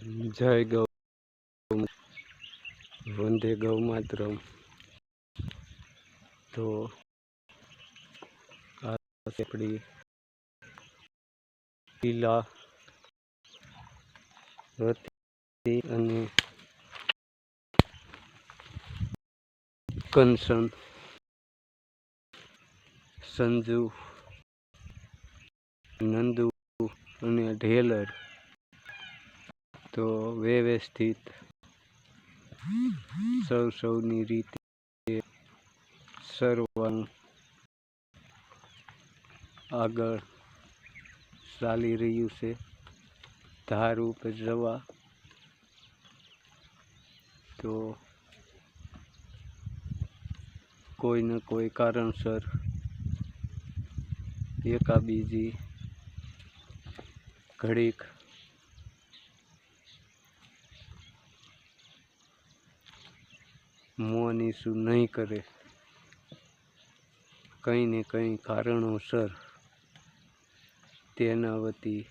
જય ગૌ વંદે ગૌ માતરમ. તો આપણી લીલા અને કંસન સંજુ નંદુ અને ઢેલર તો વ્યવસ્થિત સૌ સૌની રીતે સર્વનું આગળ ચાલી રહ્યું છે. ધાર ઉપર જવા. તો કોઈ ને કોઈ કારણસર એકાબીજી ઘડીક મોની શું નહીં કરે. કંઈ ને કંઈ કારણોસર તેના વતી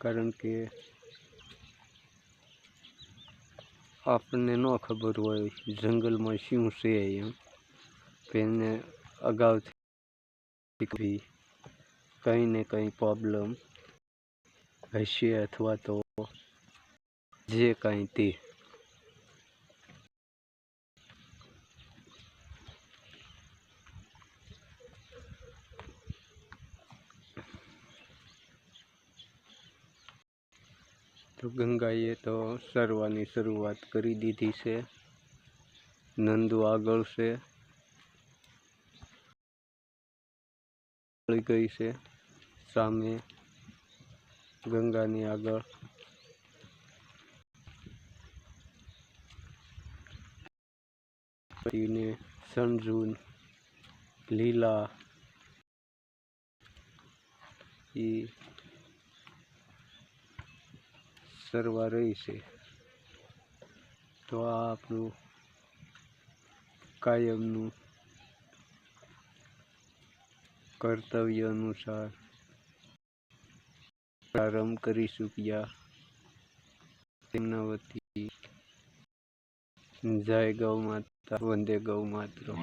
કારણ કે આપણને ન ખબર હોય જંગલમાં શું છે એમ. તેને અગાઉથી કંઈ ને કંઈ પ્રોબ્લેમ હશે અથવા તો જે કાંઈ તે તો ગંગાએ તો સરવાની શરૂઆત કરી દીધી છે નંદુ આગળ છે મળી ગઈ છે સામે ગંગાની આગળ. પછીને સંજુન, લીલા. એ સરવા રહી છે. તો આ આપણું કાયમનું કર્તવ્ય અનુસાર પ્રારંભ કરી ચૂક્યા તેમના વતી જય ગૌ માતા વંદે ગૌ માતરમ.